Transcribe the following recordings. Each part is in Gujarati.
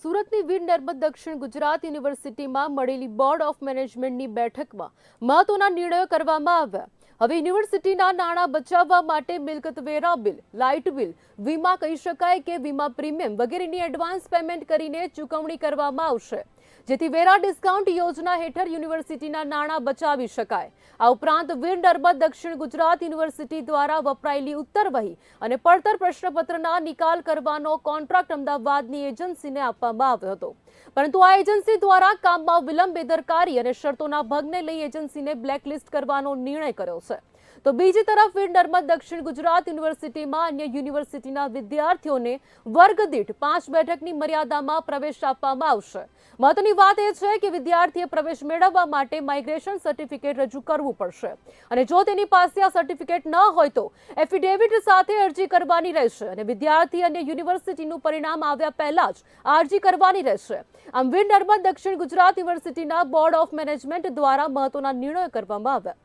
સુરતની વીર નર્મદ દક્ષિણ ગુજરાત યુનિવર્સિટીમાં મળેલી બોર્ડ ઓફ મેનેજમેન્ટની બેઠકમાં મહત્વના નિર્ણયો કરવામાં આવ્યા. હવે યુનિવર્સિટીના નાણાં બચાવવા માટે મિલકત વેરા બિલ, લાઇટ બિલ, વીમા કહી શકાય કે વીમા પ્રીમિયમ વગેરેની એડવાન્સ પેમેન્ટ કરીને ચૂકવણી કરવામાં આવશે. જેથી વેરા ડિસ્કાઉન્ટ યોજના હેઠળ યુનિવર્સિટીના નાણાં બચાવી શકાય. આ ઉપરાંત વીર નર્મદ દક્ષિણ ગુજરાત યુનિવર્સિટી દ્વારા વપરાયેલી ઉત્તર વહી અને પડતર પ્રશ્નપત્રના નિકાલ કરવાનો કોન્ટ્રાક્ટ અમદાવાદની એજન્સીને આપવામાં આવ્યો હતો. પરંતુ આ એજન્સી દ્વારા કામમાં વિલંબ બેદરકારી અને શરતોના ભંગને લઈ એજન્સીને બ્લેકલિસ્ટ કરવાનો નિર્ણય કર્યો છે. તો બીજી તરફ નર્મદ દક્ષિણ ગુજરાત યુનિવર્સિટીમાં અન્ય યુનિવર્સિટીના વિદ્યાર્થીઓને વર્ગ દીઠ પાંચ બેઠકની મર્યાદામાં પ્રવેશ આપવામાં આવશે. મહત્વની વાત એ છે કે વિદ્યાર્થીએ પ્રવેશ મેળવવા માટે માઇગ્રેશન સર્ટિફિકેટ રજૂ કરવું પડશે. અને જો તેની પાસે આ સર્ટિફિકેટ ન હોય તો એફિડેવિટ સાથે અરજી કરવાની રહેશે અને વિદ્યાર્થી અને યુનિવર્સિટીનું પરિણામ આવ્યા પહેલા જ અરજી કરવાની રહેશે. આમ વીર નર્મદ દક્ષિણ ગુજરાત યુનિવર્સિટીના બોર્ડ ઓફ મેનેજમેન્ટ દ્વારા મહત્વના નિર્ણયો કરવામાં આવ્યા.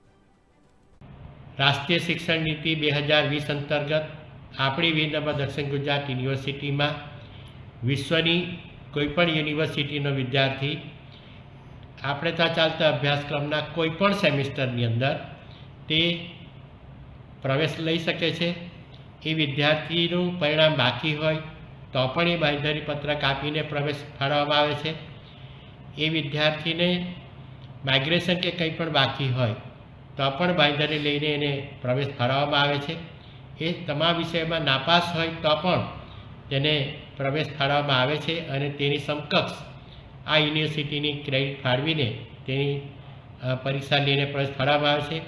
રાષ્ટ્રીય શિક્ષણ નીતિ બે હજાર વીસ અંતર્ગત આપણી વીરનર્મદ દક્ષિણ ગુજરાત યુનિવર્સિટીમાં વિશ્વની કોઈપણ યુનિવર્સિટીનો વિદ્યાર્થી આપણે ત્યાં ચાલતા અભ્યાસક્રમના કોઈપણ સેમિસ્ટરની અંદર તે પ્રવેશ લઈ શકે છે. એ વિદ્યાર્થીનું પરિણામ બાકી હોય તો પણ એ બાંયધરી પત્રક આપીને પ્રવેશ ફાળવવામાં આવે છે. એ વિદ્યાર્થીને માઇગ્રેશન કે કંઈ પણ બાકી હોય તો પણ બાંયધરી લઈને એને પ્રવેશ ફાળવવામાં આવે છે. એ તમામ વિષયમાં નાપાસ હોય તો પણ તેને પ્રવેશ ફાળવવામાં આવે છે અને તેની સમકક્ષ આ યુનિવર્સિટીની ક્રેડિટ ફાળવીને તેની પરીક્ષા લઈને પ્રવેશ ફાળવવામાં આવે છે.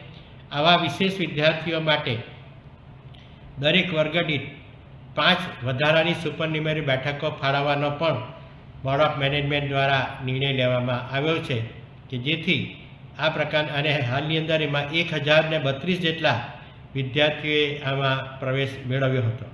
આવા વિશેષ વિદ્યાર્થીઓ માટે દરેક વર્ગદીઠ પાંચ વધારાની સુપરન્યુમરી બેઠકો ફાળવવાનો પણ બોર્ડ ઓફ મેનેજમેન્ટ દ્વારા નિર્ણય લેવામાં આવ્યો છે કે જેથી આ પ્રકાર અને હાલની અંદર એમાં એક હજાર ને બત્રીસ જેટલા વિદ્યાર્થીઓએ આમાં પ્રવેશ મેળવ્યો હતો.